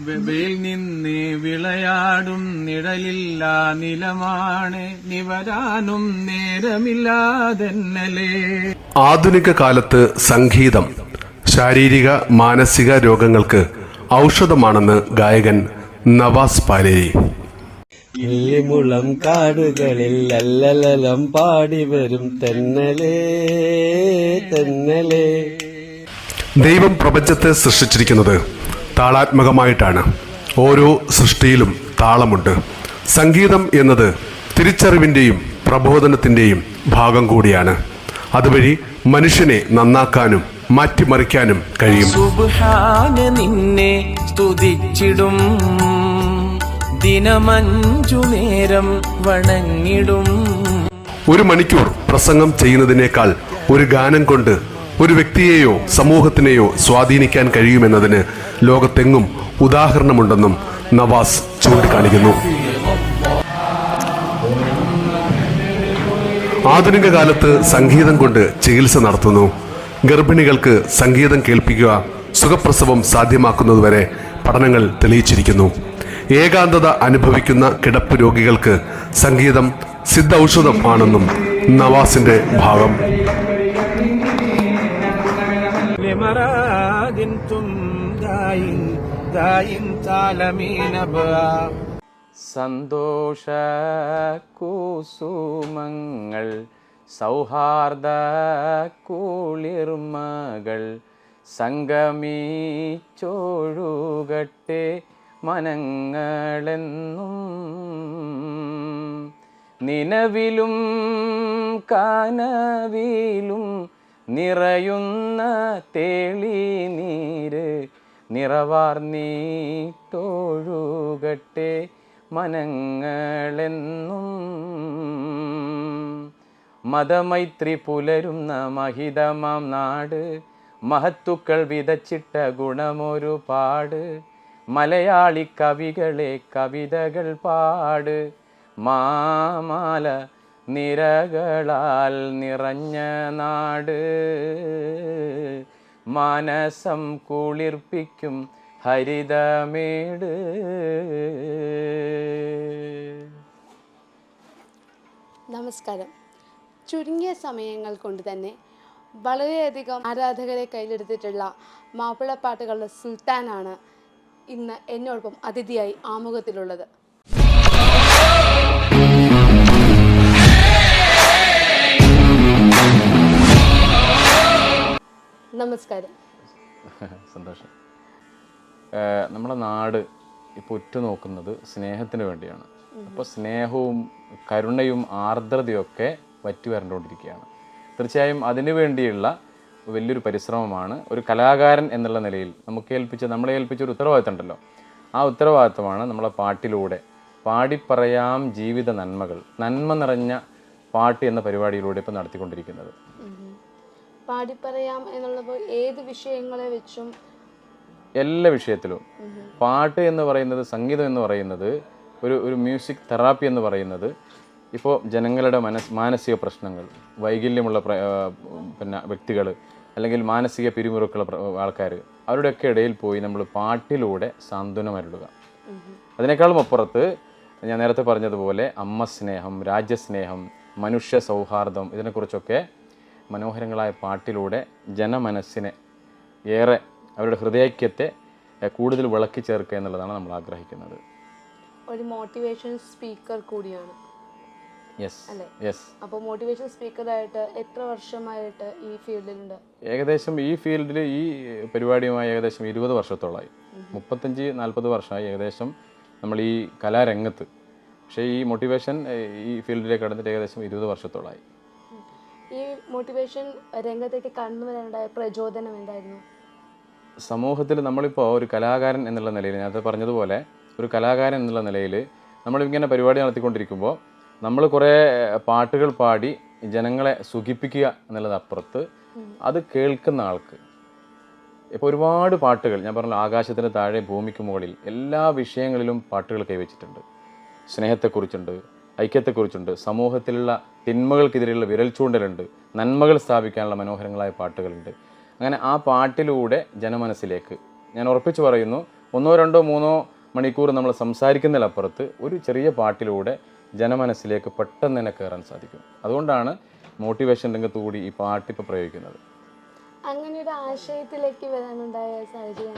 വെ- വെയിൽ നിന്ന് വിളയാടും നിഴലില്ല നിലമാണ്. നിവരാനും നേരമില്ലാതെന്നലേ ആധുനിക കാലത്ത് സംഗീതം ശാരീരിക മാനസിക രോഗങ്ങൾക്ക് ഔഷധമാണെന്ന് ഗായകൻ നവാസ് പാലേരി. ഇല്ലിമുളം കാടുകളിൽ അല്ലലലം പാടി വരും തെന്നലേ തെന്നലേ. ദൈവം പ്രപഞ്ചത്തെ സൃഷ്ടിച്ചിരിക്കുന്നത് താളാത്മകമായിട്ടാണ്. ഓരോ സൃഷ്ടിയിലും താളമുണ്ട്. സംഗീതം എന്നത് തിരിച്ചറിവിന്റെയും പ്രബോധനത്തിന്റെയും ഭാഗം കൂടിയാണ്. അതുവഴി മനുഷ്യനെ നന്നാക്കാനും മാറ്റിമറിക്കാനും കഴിയും. നിന്നെ സ്തുതിച്ചിടും. ദിനമഞ്ചു നേരം വണങ്ങിടും. ഒരു മണിക്കൂർ പ്രസംഗം ചെയ്യുന്നതിനേക്കാൾ ഒരു ഗാനം കൊണ്ട് ഒരു വ്യക്തിയെയോ സമൂഹത്തിനെയോ സ്വാധീനിക്കാൻ കഴിയുമെന്നതിന് ലോകത്തെങ്ങും ഉദാഹരണമുണ്ടെന്നും നവാസ് ചൂണ്ടിക്കാണിക്കുന്നു. ആധുനിക കാലത്ത് സംഗീതം കൊണ്ട് ചികിത്സ നടത്തുന്നു. ഗർഭിണികൾക്ക് സംഗീതം കേൾപ്പിക്കുക സുഖപ്രസവം സാധ്യമാക്കുന്നതുവരെ പഠനങ്ങൾ തെളിയിച്ചിരിക്കുന്നു. ഏകാന്തത അനുഭവിക്കുന്ന കിടപ്പ് രോഗികൾക്ക് സംഗീതം സിദ്ധ ഔഷധം ആണെന്നും നവാസിന്റെ ഭാഗം ദായിൻ സന്തോഷ കൂസുമങ്ങൾ സൗഹാർദ കൂളിർമകൾ സംഗമിച്ചോഴുകട്ടെ മനങ്ങളെന്നും. നിലവിലും കാനവിലും നിറയുന്ന തേളി നീര് നിറവാർന്നീ തോഴുകട്ടെ മനങ്ങളെന്നും. മതമൈത്രി പുലരുന്ന മഹിതമാം നാട് മഹത്തുക്കൾ വിതച്ചിട്ട ഗുണമൊരു പാട്. മലയാളി കവികളെ കവിതകൾ പാട്. മാമാല നിരകളാൽ നിറഞ്ഞ നാട്. മനസം കുളിർപ്പിക്കും ഹരിതമേട്. നമസ്കാരം. ചുരുങ്ങിയ സമയങ്ങൾ കൊണ്ട് തന്നെ വളരെയധികം ആരാധകരെ കയ്യിലെടുത്തിട്ടുള്ള മാപ്പിളപ്പാട്ടുകളുടെ സുൽത്താനാണ് ഇന്ന് എന്നോടൊപ്പം അതിഥിയായി ആമുഖത്തിലുള്ളത്. നമസ്കാരം. സന്തോഷം. നമ്മുടെ നാട് ഇപ്പോൾ ഉറ്റുനോക്കുന്നത് സ്നേഹത്തിന് വേണ്ടിയാണ്. അപ്പോൾ സ്നേഹവും കരുണയും ആർദ്രതയൊക്കെ വറ്റി വരണ്ടുകൊണ്ടിരിക്കുകയാണ് തീർച്ചയായും അതിനു വേണ്ടിയുള്ള വലിയൊരു പരിശ്രമമാണ് ഒരു കലാകാരൻ എന്നുള്ള നിലയിൽ നമുക്ക് ഏൽപ്പിച്ച നമ്മളെ ഏൽപ്പിച്ച ഒരു ഉത്തരവാദിത്തം ഉണ്ടല്ലോ ആ ഉത്തരവാദിത്തമാണ് നമ്മളെ പാട്ടിലൂടെ പാടിപ്പറയാം ജീവിത നന്മകൾ നന്മ നിറഞ്ഞ പാട്ട് എന്ന പരിപാടിയിലൂടെ ഇപ്പോൾ നടത്തിക്കൊണ്ടിരിക്കുന്നത്. പാടിപ്പറയാം എന്നുള്ളത് ഏത് വിഷയങ്ങളെ വെച്ചും? എല്ലാ വിഷയത്തിലും. പാട്ട് എന്ന് പറയുന്നത് സംഗീതം എന്ന് പറയുന്നത് ഒരു ഒരു മ്യൂസിക് തെറാപ്പി എന്ന് പറയുന്നത് ഇപ്പോൾ ജനങ്ങളുടെ മനസ് മാനസിക പ്രശ്നങ്ങൾ വൈകല്യമുള്ള പിന്നെ വ്യക്തികൾ അല്ലെങ്കിൽ മാനസിക പിരിമുറുക്കുള്ള ആൾക്കാർ അവരുടെയൊക്കെ ഇടയിൽ പോയി നമ്മൾ പാട്ടിലൂടെ സാന്ത്വനമരുളുക അതിനേക്കാളും അപ്പുറത്ത് ഞാൻ നേരത്തെ പറഞ്ഞതുപോലെ അമ്മ സ്നേഹം രാജ്യസ്നേഹം മനുഷ്യ സൗഹാർദ്ദം ഇതിനെക്കുറിച്ചൊക്കെ മനോഹരങ്ങളായ പാട്ടിലൂടെ ജനമനസ്സിനെ ഏറെ അവരുടെ ഹൃദയൈക്യത്തെ കൂടുതൽ വിളക്കി ചേർക്കുക എന്നുള്ളതാണ് നമ്മൾ ആഗ്രഹിക്കുന്നത്. ഒരു മോട്ടിവേഷൻ സ്പീക്കർ കൂടിയാണ്. അപ്പോൾ മോട്ടിവേഷൻ സ്പീക്കറായിട്ട് എത്ര വർഷമായിട്ട് ഈ ഫീൽഡിലുണ്ട്? ഏകദേശം ഈ ഫീൽഡിൽ ഈ പരിപാടിയുമായി ഏകദേശം ഇരുപത് വർഷത്തോളമായി. മുപ്പത്തഞ്ച് നാൽപ്പത് വർഷമായി ഏകദേശം നമ്മൾ ഈ കലാരംഗത്ത്. പക്ഷേ ഈ മോട്ടിവേഷൻ ഈ ഫീൽഡിലേക്ക് കടന്നിട്ട് ഏകദേശം ഇരുപത് വർഷത്തോളമായി. ഈ മോട്ടിവേഷൻ രംഗത്തേക്ക് കടന്നു വരാനുണ്ടായ പ്രചോദനം എന്തായിരുന്നു? സമൂഹത്തിൽ നമ്മളിപ്പോൾ ഒരു കലാകാരൻ എന്നുള്ള നിലയിൽ ഞാൻ പറഞ്ഞതുപോലെ ഒരു കലാകാരൻ എന്നുള്ള നിലയിൽ നമ്മളിങ്ങനെ പരിപാടി നടത്തിക്കൊണ്ടിരിക്കുമ്പോൾ നമ്മൾ കുറേ പാട്ടുകൾ പാടി ജനങ്ങളെ സുഖിപ്പിക്കുക എന്നുള്ളതപ്പുറത്ത് അത് കേൾക്കുന്ന ആൾക്ക്. ഇപ്പോൾ ഒരുപാട് പാട്ടുകൾ ഞാൻ പറഞ്ഞു ആകാശത്തിന് താഴെ ഭൂമിക്ക് മുകളിൽ എല്ലാ വിഷയങ്ങളിലും പാട്ടുകൾ കൈവച്ചിട്ടുണ്ട്. സ്നേഹത്തെക്കുറിച്ചുണ്ട് ഐക്യത്തെക്കുറിച്ചുണ്ട്. സമൂഹത്തിലുള്ള തിന്മകൾക്കെതിരെയുള്ള വിരൽ ചൂണ്ടലുണ്ട്. നന്മകൾ സ്ഥാപിക്കാനുള്ള മനോഹരങ്ങളായ പാട്ടുകളുണ്ട്. അങ്ങനെ ആ പാട്ടിലൂടെ ജനമനസ്സിലേക്ക് ഞാൻ ഉറപ്പിച്ചു പറയുന്നു ഒന്നോ രണ്ടോ മൂന്നോ മണിക്കൂർ നമ്മൾ സംസാരിക്കുന്നതിലപ്പുറത്ത് ഒരു ചെറിയ പാട്ടിലൂടെ ജനമനസ്സിലേക്ക് പെട്ടെന്ന് തന്നെ കയറാൻ സാധിക്കും. അതുകൊണ്ടാണ് മോട്ടിവേഷൻ രംഗത്ത് കൂടി ഈ പാട്ടിപ്പോൾ പ്രയോഗിക്കുന്നത്. അങ്ങനെ ഒരു ആശയത്തിലേക്ക് വരാനുണ്ടായ സാഹചര്യം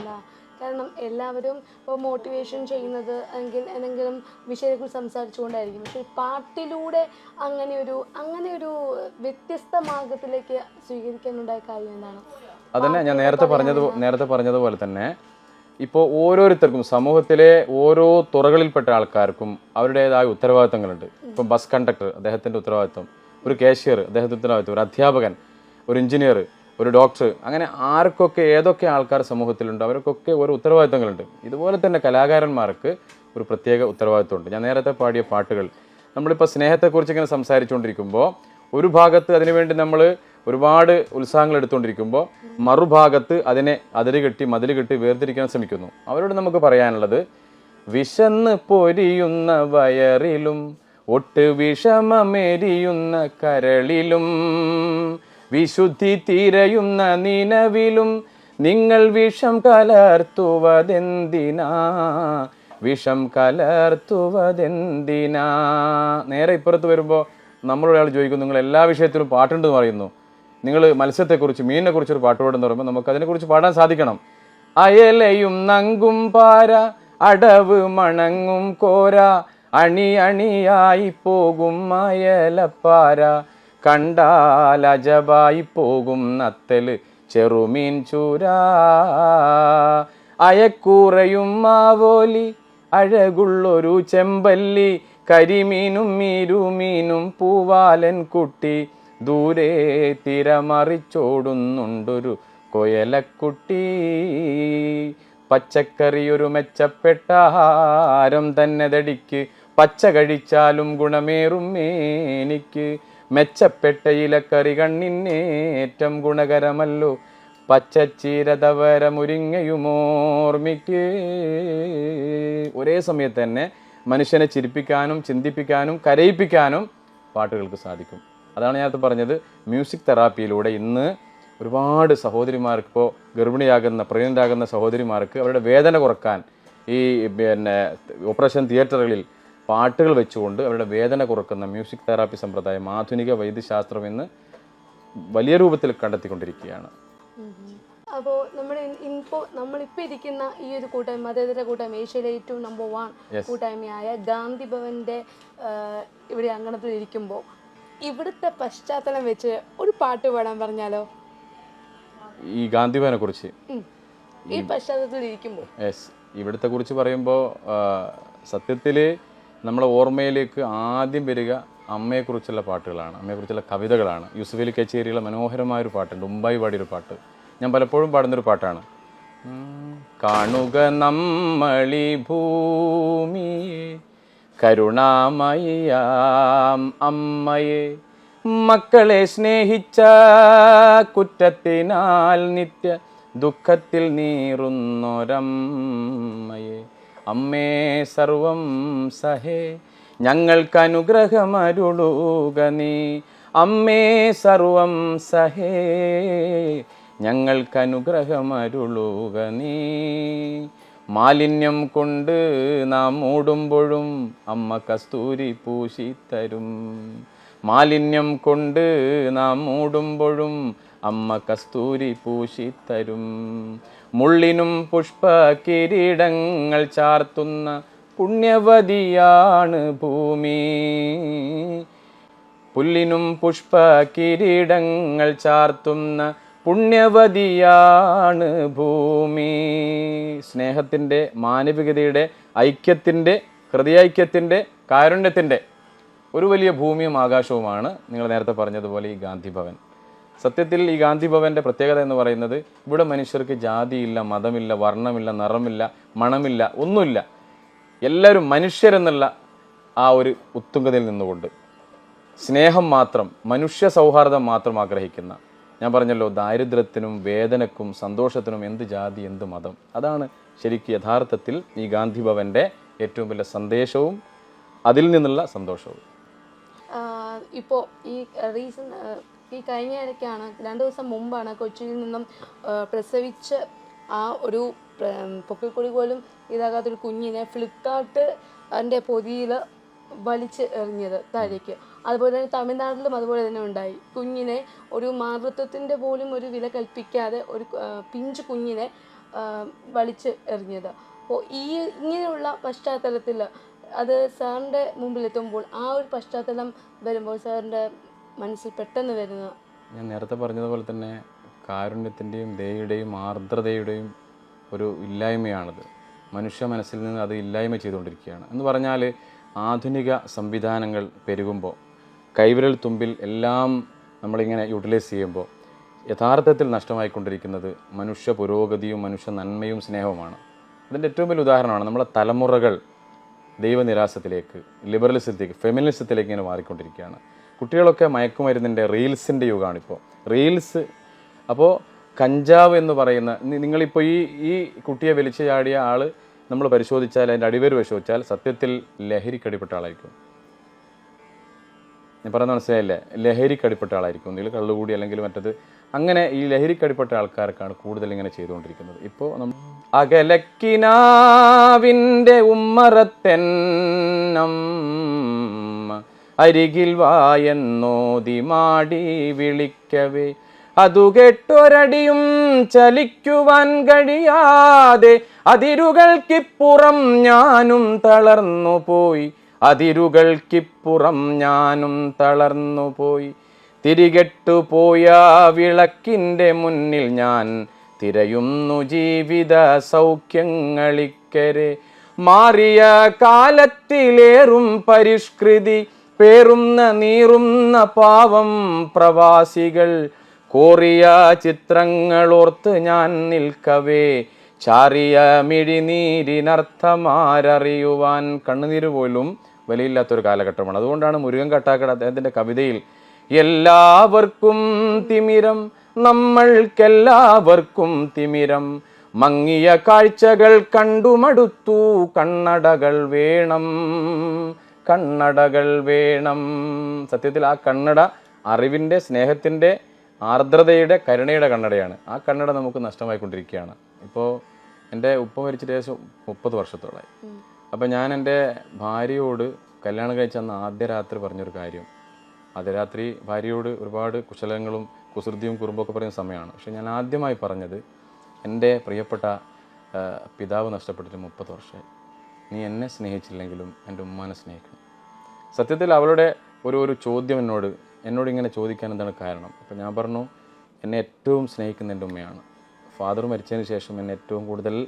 കാരണം എല്ലാവരും ഇപ്പോൾ മോട്ടിവേഷൻ ചെയ്യുന്നത് അല്ലെങ്കിൽ എന്തെങ്കിലും വിഷയത്തെക്കുറിച്ച് സംസാരിച്ചുകൊണ്ടായിരിക്കും. പക്ഷേ പാട്ടിലൂടെ അങ്ങനെ ഒരു അങ്ങനെ ഒരു വ്യത്യസ്ത മാർഗത്തിലേക്ക് സ്വീകരിക്കാനുണ്ടായ കാര്യം എന്താണ്? അതന്നെ ഞാൻ നേരത്തെ പറഞ്ഞത് നേരത്തെ പറഞ്ഞതുപോലെ തന്നെ ഇപ്പോൾ ഓരോരുത്തർക്കും സമൂഹത്തിലെ ഓരോ തുറകളിൽപ്പെട്ട ആൾക്കാർക്കും അവരുടേതായ ഉത്തരവാദിത്തങ്ങളുണ്ട്. ഇപ്പം ബസ് കണ്ടക്ടർ അദ്ദേഹത്തിന്റെ ഉത്തരവാദിത്തം ഒരു കാഷ്യർ അദ്ദേഹത്തിന്റെ ഉത്തരവാദിത്തം ഒരു അധ്യാപകൻ ഒരു എഞ്ചിനീയർ ഒരു ഡോക്ടർ അങ്ങനെ ആർക്കൊക്കെ ഏതൊക്കെ ആൾക്കാർ സമൂഹത്തിലുണ്ട് അവർക്കൊക്കെ ഓരോ ഉത്തരവാദിത്തങ്ങളുണ്ട്. ഇതുപോലെ തന്നെ കലാകാരന്മാർക്ക് ഒരു പ്രത്യേക ഉത്തരവാദിത്തമുണ്ട്. ഞാൻ നേരത്തെ പാടിയ പാട്ടുകൾ. നമ്മളിപ്പോൾ സ്നേഹത്തെക്കുറിച്ച് ഇങ്ങനെ സംസാരിച്ചുകൊണ്ടിരിക്കുമ്പോൾ ഒരു ഭാഗത്ത് അതിനുവേണ്ടി നമ്മൾ ഒരുപാട് ഉത്സാഹങ്ങൾ എടുത്തുകൊണ്ടിരിക്കുമ്പോൾ മറുഭാഗത്ത് അതിനെ അതിര് കെട്ടി മതിൽ കെട്ടി വേർതിരിക്കാൻ ശ്രമിക്കുന്നു. അവരോട് നമുക്ക് പറയാനുള്ളത് വിശന്ന് പൊരിയുന്ന വയറിലും ഒട്ട് വിഷമമെരിയുന്ന കരളിലും വിശുദ്ധി തീരയുന്ന നിലവിലും നിങ്ങൾ വിഷം കലർത്തുവതെന്തിനാ? വിഷം കലർത്തുവതെന്തിനാ? നേരെ ഇപ്പുറത്ത് വരുമ്പോൾ നമ്മളൊരാൾ ചോദിക്കും നിങ്ങൾ എല്ലാ വിഷയത്തിലും പാട്ടുണ്ടെന്ന് പറയുന്നു. നിങ്ങൾ മത്സ്യത്തെക്കുറിച്ച് മീനിനെക്കുറിച്ച് ഒരു പാട്ട് പാടുന്ന പറയുമ്പോൾ നമുക്ക് അതിനെക്കുറിച്ച് പാടാൻ സാധിക്കണം. അയലയും നങ്കും പാര അടവ് മണങ്ങും കോര അണി അണിയായി പോകും അയലപ്പാര. കണ്ടാൽ അജബായി പോകും നത്തൽ ചെറുമീൻ ചൂര. അയക്കൂറയും മാവോലി അഴകുള്ളൊരു ചെമ്പല്ലി കരിമീനും മീരുമീനും പൂവാലൻ കുട്ടി ദൂരെ തിരമറിച്ചോടുന്നുണ്ടൊരു കൊയലക്കുട്ടി. പച്ചക്കറിയൊരു മെച്ചപ്പെട്ട ആഹാരം തന്നെ തടിക്ക് പച്ച കഴിച്ചാലും ഗുണമേറും എനിക്ക് മെച്ചപ്പെട്ട ഇലക്കറി കണ്ണിന്നേറ്റം ഗുണകരമല്ലോ. പച്ചച്ചീരതവര മുരിങ്ങയുമോർമ്മിക്ക് ഒരേ സമയത്ത് തന്നെ മനുഷ്യനെ ചിരിപ്പിക്കാനും ചിന്തിപ്പിക്കാനും കരയിപ്പിക്കാനും പാട്ടുകൾക്ക് സാധിക്കും. അതാണ് ഞാനത് പറഞ്ഞത്. മ്യൂസിക് തെറാപ്പിയിലൂടെ ഇന്ന് ഒരുപാട് സഹോദരിമാർക്ക് ഇപ്പോൾ ഗർഭിണിയാകുന്ന പ്രഗ്നന്റ് ആകുന്ന സഹോദരിമാർക്ക് അവരുടെ വേദന കുറയ്ക്കാൻ ഈ പിന്നെ ഓപ്പറേഷൻ തിയേറ്ററുകളിൽ പാട്ടുകൾ വെച്ചുകൊണ്ട് അവരുടെ വേദന കുറക്കുന്ന മ്യൂസിക് തെറാപ്പി സമ്പ്രദായം ആധുനിക വൈദ്യശാസ്ത്രം എന്ന് വലിയ രൂപത്തിൽ കണ്ടെത്തിക്കൊണ്ടിരിക്കുകയാണ്. അപ്പോൾ നമ്മുടെ ഇപ്പോൾ നമ്മളിപ്പോൾ ഇരിക്കുന്ന ഈ ഒരു കൂട്ടായ്മ മതേതര കൂട്ടായ്മ ഏഷ്യയിലെ ഏറ്റവും നമ്പർ വൺ കൂട്ടായ്മയായ ഗാന്ധി ഭവന്റെ ഇവിടെ അങ്കണത്തിൽ ഇരിക്കുമ്പോൾ ഇവിടുത്തെ പശ്ചാത്തലം വെച്ച് ഒരു പാട്ട് പാടാൻ പറഞ്ഞാലോ? ഈ ഗാന്ധി ഭവനെ കുറിച്ച്. ഈ പശ്ചാത്തലത്തിൽ ഇരിക്കുമ്പോൾ യെസ് ഇവിടുത്തെ കുറിച്ച് പറയുമ്പോൾ സത്യത്തിൽ നമ്മളെ ഓർമ്മയിലേക്ക് ആദ്യം വരിക അമ്മയെക്കുറിച്ചുള്ള പാട്ടുകളാണ് അമ്മയെക്കുറിച്ചുള്ള കവിതകളാണ്. യൂസുഫ് അലി കച്ചേരിയിലെ മനോഹരമായ ഒരു പാട്ടുണ്ട് ഉമ്പായി പാടിയൊരു പാട്ട്. ഞാൻ പലപ്പോഴും പാടുന്നൊരു പാട്ടാണ്. കാണുക നമ്മളി ഭൂമിയെ കരുണാമയാം അമ്മയെ. മക്കളെ സ്നേഹിച്ച കുറ്റത്തിനാൽ നിത്യ ദുഃഖത്തിൽ നീറുന്നൊരമ്മയെ. അമ്മേ സർവം സഹേ ഞങ്ങൾക്കനുഗ്രഹമരുളുക നീ. അമ്മേ സർവം സഹേ ഞങ്ങൾക്കനുഗ്രഹമരുളുക നീ. മാലിന്യം കൊണ്ട് നാം മൂടുമ്പോഴും അമ്മ കസ്തൂരി പൂശിത്തരും മാലിന്യം കൊണ്ട് നാം മൂടുമ്പോഴും അമ്മ കസ്തൂരി പൂശിത്തരും മുള്ളിനും പുഷ്പ കിരീടങ്ങൾ ചാർത്തുന്ന പുണ്യവതിയാണ് ഭൂമി. പുല്ലിനും പുഷ്പ കിരീടങ്ങൾ ചാർത്തുന്ന പുണ്യവതിയാണ് ഭൂമി. സ്നേഹത്തിന്റെ മാനവികതയുടെ ഐക്യത്തിന്റെ ഹൃദയൈക്യത്തിന്റെ കാരുണ്യത്തിന്റെ ഒരു വലിയ ഭൂമിയും ആകാശവുമാണ്. നിങ്ങൾ നേരത്തെ പറഞ്ഞതുപോലെ ഈ ഗാന്ധി ഭവൻ സത്യത്തിൽ ഈ ഗാന്ധി ഭവന്റെ പ്രത്യേകത എന്ന് പറയുന്നത് ഇവിടെ മനുഷ്യർക്ക് ജാതിയില്ല മതമില്ല വർണമില്ല നിറമില്ല മണമില്ല ഒന്നുമില്ല. എല്ലാവരും മനുഷ്യരെന്നുള്ള ആ ഒരു ഉത്തുംഗതയിൽ നിന്നുകൊണ്ട് സ്നേഹം മാത്രം മനുഷ്യ സൗഹാർദ്ദം മാത്രം ആഗ്രഹിക്കുന്ന ഞാൻ പറഞ്ഞല്ലോ ദാരിദ്ര്യത്തിനും വേദനക്കും സന്തോഷത്തിനും എന്ത് ജാതി എന്ത് മതം. അതാണ് ശരിക്കും യഥാർത്ഥത്തിൽ ഈ ഗാന്ധി ഭവന്റെ ഏറ്റവും വലിയ സന്ദേശവും അതിൽ നിന്നുള്ള സന്തോഷവും. ഇപ്പോൾ ഈ റീസൺ ഈ കഴിഞ്ഞ ഇടയ്ക്കാണ് രണ്ട് ദിവസം മുമ്പാണ് കൊച്ചിയിൽ നിന്നും പ്രസവിച്ച് ആ ഒരു പൊക്കിൾക്കൊടി പോലും ഇതാകാത്തൊരു കുഞ്ഞിനെ ഫ്ലിപ്കാർട്ട് അതിന്റെ പൊതിയിൽ വലിച്ച് എറിഞ്ഞത് താഴേക്ക്. അതുപോലെ തന്നെ തമിഴ്നാട്ടിലും അതുപോലെ തന്നെ ഉണ്ടായി. കുഞ്ഞിനെ ഒരു മാതൃത്വത്തിന്റെ പോലും ഒരു വില കൽപ്പിക്കാതെ ഒരു പിഞ്ച് കുഞ്ഞിനെ വലിച്ച് എറിഞ്ഞത്. അപ്പോൾ ഈ ഇങ്ങനെയുള്ള പശ്ചാത്തലത്തിൽ അത് സാറിന്റെ മുമ്പിലെത്തുമ്പോൾ ആ ഒരു പശ്ചാത്തലം വരുമ്പോൾ സാറിന്റെ മനസ്സിൽ പെട്ടെന്ന് വരുന്ന ഞാൻ നേരത്തെ പറഞ്ഞതുപോലെ തന്നെ കാരുണ്യത്തിന്റെയും ദയയുടെയും ആർദ്രതയുടെയും ഒരു ഇല്ലായ്മയാണത്. മനുഷ്യ മനസ്സിൽ നിന്ന് അത് ഇല്ലായ്മ ചെയ്തുകൊണ്ടിരിക്കുകയാണ്. എന്ന് പറഞ്ഞാൽ ആധുനിക സംവിധാനങ്ങൾ പെരുകുമ്പോൾ കൈവിരൽ തുമ്പിൽ എല്ലാം നമ്മളിങ്ങനെ യൂട്ടിലൈസ് ചെയ്യുമ്പോൾ യഥാർത്ഥത്തിൽ നഷ്ടമായിക്കൊണ്ടിരിക്കുന്നത് മനുഷ്യ പുരോഗതിയും മനുഷ്യ നന്മയും സ്നേഹവുമാണ്. അതിന്റെ ഏറ്റവും വലിയ ഉദാഹരണമാണ് നമ്മുടെ തലമുറകൾ ദൈവനിരാസത്തിലേക്ക് ലിബറലിസത്തിലേക്ക് ഫെമിനിസത്തിലേക്ക് ഇങ്ങനെ മാറിക്കൊണ്ടിരിക്കുകയാണ്. കുട്ടികളൊക്കെ മയക്കുമരുന്നിന്റെ റീൽസിന്റെ യുഗമാണിപ്പോൾ റീൽസ് അപ്പോൾ കഞ്ചാവ് എന്ന് പറയുന്ന നിങ്ങളിപ്പോൾ ഈ ഈ കുട്ടിയെ വലിച്ചു ചാടിയ ആൾ നമ്മൾ പരിശോധിച്ചാൽ അതിന്റെ അടിവേര് പരിശോധിച്ചാൽ സത്യത്തിൽ ലഹരിക്കടിപ്പെട്ട ആളായിരിക്കും. ഞാൻ പറയുന്ന മനസ്സിലായില്ലേ? ലഹരിക്കടിപ്പെട്ട ആളായിരിക്കും. ഒന്നുകിൽ കള്ളുകൂടി അല്ലെങ്കിൽ മറ്റത്. അങ്ങനെ ഈ ലഹരിക്കടിപ്പെട്ട ആൾക്കാർക്കാണ് കൂടുതൽ ഇങ്ങനെ ചെയ്തുകൊണ്ടിരിക്കുന്നത്. ഇപ്പോൾ അകലക്കിനാവിന്റെ ഉമ്മറത്തെന്നം അരികിൽ വായെന്നോതി മാടി വിളിക്കവേ. അതു കെട്ടൊരടിയും ചലിക്കുവാൻ കഴിയാതെ അതിരുകൾക്കിപ്പുറം ഞാനും തളർന്നു പോയി. അതിരുകൾക്കിപ്പുറം ഞാനും തളർന്നു പോയി. തിരികെട്ടു പോയ വിളക്കിന്റെ മുന്നിൽ ഞാൻ തിരയുന്നു ജീവിത സൗഖ്യങ്ങളിക്കരെ. മാറിയ കാലത്തിലേറും പരിഷ്കൃതി പേറുന്ന നീറുന്ന പാവം പ്രവാസികൾ. കോറിയ ചിത്രങ്ങളോർത്ത് ഞാൻ നിൽക്കവേ. ചാറിയ മിഴിനീരിനർത്ഥമാരറിയുവാൻ കണ്ണുനീര് പോലും വിലയില്ലാത്തൊരു കാലഘട്ടമാണ്. അതുകൊണ്ടാണ് മുരുകൻ കട്ടാക്കട അദ്ദേഹത്തിന്റെ കവിതയിൽ എല്ലാവർക്കും തിമിരം നമ്മൾക്കെല്ലാവർക്കും തിമിരം. മങ്ങിയ കാഴ്ചകൾ കണ്ടുമടുത്തു കണ്ണടകൾ വേണം. കണ്ണടകൾ വേണം. സത്യത്തിൽ ആ കണ്ണട അറിവിന്റെ സ്നേഹത്തിന്റെ ആർദ്രതയുടെ കരുണയുടെ കണ്ണടയാണ്. ആ കണ്ണട നമുക്ക് നഷ്ടമായിക്കൊണ്ടിരിക്കുകയാണ്. ഇപ്പോൾ എന്റെ ഉപ്പ മരിച്ചിട്ട് ഏകദേശം മുപ്പത് വർഷത്തോളമായി അപ്പോൾ ഞാൻ എന്റെ ഭാര്യയോട് കല്യാണം കഴിച്ച അന്ന് ആദ്യ രാത്രി പറഞ്ഞൊരു കാര്യം. ആദ്യ രാത്രി ഭാര്യയോട് ഒരുപാട് കുശലങ്ങളും കുസൃതിയും കുറുമ്പൊക്കെ പറയുന്ന സമയമാണ്. പക്ഷെ ഞാൻ ആദ്യമായി പറഞ്ഞത് എന്റെ പ്രിയപ്പെട്ട പിതാവ് നഷ്ടപ്പെട്ടിട്ട് മുപ്പത് വർഷമായി. നീ എന്നെ സ്നേഹിച്ചില്ലെങ്കിലും എന്റെ ഉമ്മാനെ സ്നേഹിക്കണം. സത്യത്തിൽ അവളുടെ ഒരു ഒരു ചോദ്യം എന്നോട് എന്നോട് ഇങ്ങനെ ചോദിക്കാൻ എന്താണ് കാരണം? അപ്പോൾ ഞാൻ പറഞ്ഞു എന്നെ ഏറ്റവും സ്നേഹിക്കുന്ന എന്റെ ഉമ്മയാണ്. ഫാദർ മരിച്ചതിന് ശേഷം എന്നെ ഏറ്റവും കൂടുതൽ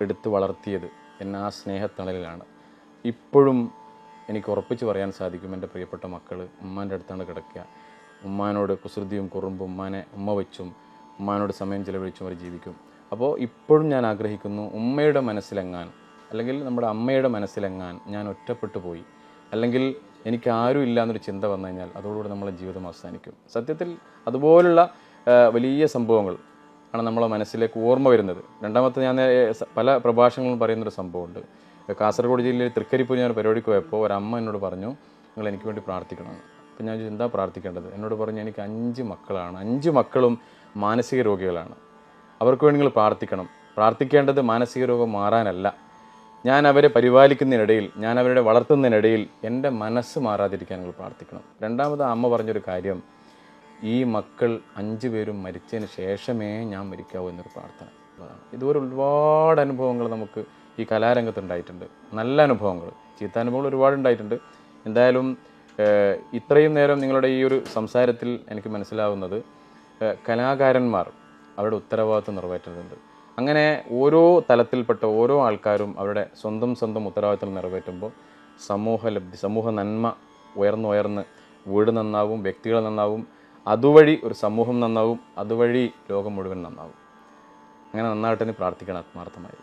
എടുത്ത് വളർത്തിയത് എന്നെ ആ സ്നേഹത്തണലിലാണ്. ഇപ്പോഴും എനിക്ക് ഉറപ്പിച്ച് പറയാൻ സാധിക്കും എന്റെ പ്രിയപ്പെട്ട മക്കൾ ഉമ്മാന്റെ അടുത്താണ് കിടക്കുക. ഉമ്മാനോട് കുസൃതിയും കുറുമ്പും ഉമ്മാനെ ഉമ്മ വെച്ചും ഉമ്മാനോട് സമയം ചിലവഴിച്ചും അവർ ജീവിക്കും. അപ്പോൾ ഇപ്പോഴും ഞാൻ ആഗ്രഹിക്കുന്നു ഉമ്മയുടെ മനസ്സിലെങ്ങാൻ അല്ലെങ്കിൽ നമ്മുടെ അമ്മയുടെ മനസ്സിലെങ്ങാൻ ഞാൻ ഒറ്റപ്പെട്ടു പോയി. അല്ലെങ്കിൽ എനിക്ക് ആരും ഇല്ല എന്നൊരു ചിന്ത വന്നു കഴിഞ്ഞാൽ അതോടുകൂടി നമ്മളെ ജീവിതം അവസാനിക്കും. സത്യത്തിൽ അതുപോലുള്ള വലിയ സംഭവങ്ങൾ ആണ് നമ്മളെ മനസ്സിലേക്ക് ഓർമ്മ വരുന്നത്. രണ്ടാമത്തെ ഞാൻ പല പ്രഭാഷണങ്ങളും പറയുന്നൊരു സംഭവമുണ്ട്. കാസർഗോഡ് ജില്ലയിൽ തൃക്കരിപ്പൂർ ഞാൻ പരിപാടിക്ക് പോയപ്പോൾ ഒരമ്മ എന്നോട് പറഞ്ഞു നിങ്ങൾ എനിക്ക് വേണ്ടി പ്രാർത്ഥിക്കണമെന്ന് അപ്പം ഞാൻ എന്താ പ്രാർത്ഥിക്കേണ്ടത്? എന്നോട് പറഞ്ഞു എനിക്ക് അഞ്ച് മക്കളാണ്. അഞ്ച് മക്കളും മാനസിക രോഗികളാണ്. അവർക്ക് വേണ്ടി നിങ്ങൾ പ്രാർത്ഥിക്കണം. പ്രാർത്ഥിക്കേണ്ടത് മാനസിക രോഗം മാറാനല്ല. ഞാൻ അവരെ പരിപാലിക്കുന്നതിനിടയിൽ ഞാൻ അവരെ വളർത്തുന്നതിനിടയിൽ എന്റെ മനസ്സ് മാറാതിരിക്കാൻ നിങ്ങൾ പ്രാർത്ഥിക്കണം. രണ്ടാമത് അമ്മ പറഞ്ഞൊരു കാര്യം ഈ മക്കൾ അഞ്ചു പേരും മരിച്ചതിന് ശേഷമേ ഞാൻ മരിക്കാവൂ എന്നൊരു പ്രാർത്ഥന ഇതുപോലെ ഒരുപാട് അനുഭവങ്ങൾ നമുക്ക് ഈ കലാരംഗത്ത് ഉണ്ടായിട്ടുണ്ട്. നല്ല അനുഭവങ്ങൾ ചീത്ത അനുഭവങ്ങൾ ഒരുപാട് ഉണ്ടായിട്ടുണ്ട്. എന്തായാലും ഇത്രയും നേരം നിങ്ങളുടെ ഈ ഒരു സംസാരത്തിൽ എനിക്ക് മനസ്സിലാവുന്നത് കലാകാരന്മാർ അവരുടെ ഉത്തരവാദിത്വം നിറവേറ്റുന്നുണ്ട്. അങ്ങനെ ഓരോ തലത്തിൽപ്പെട്ട ഓരോ ആൾക്കാരും അവരുടെ സ്വന്തം സ്വന്തം ഉത്തരവാദിത്തം നിറവേറ്റുമ്പോൾ സമൂഹ ലബ്ധി സമൂഹ നന്മ ഉയർന്നുയർന്ന് വീട് നന്നാവും വ്യക്തികൾ നന്നാവും അതുവഴി ഒരു സമൂഹം നന്നാവും അതുവഴി ലോകം മുഴുവൻ നന്നാവും. അങ്ങനെ നന്നായിട്ട് പ്രാർത്ഥിക്കണം ആത്മാർത്ഥമായി.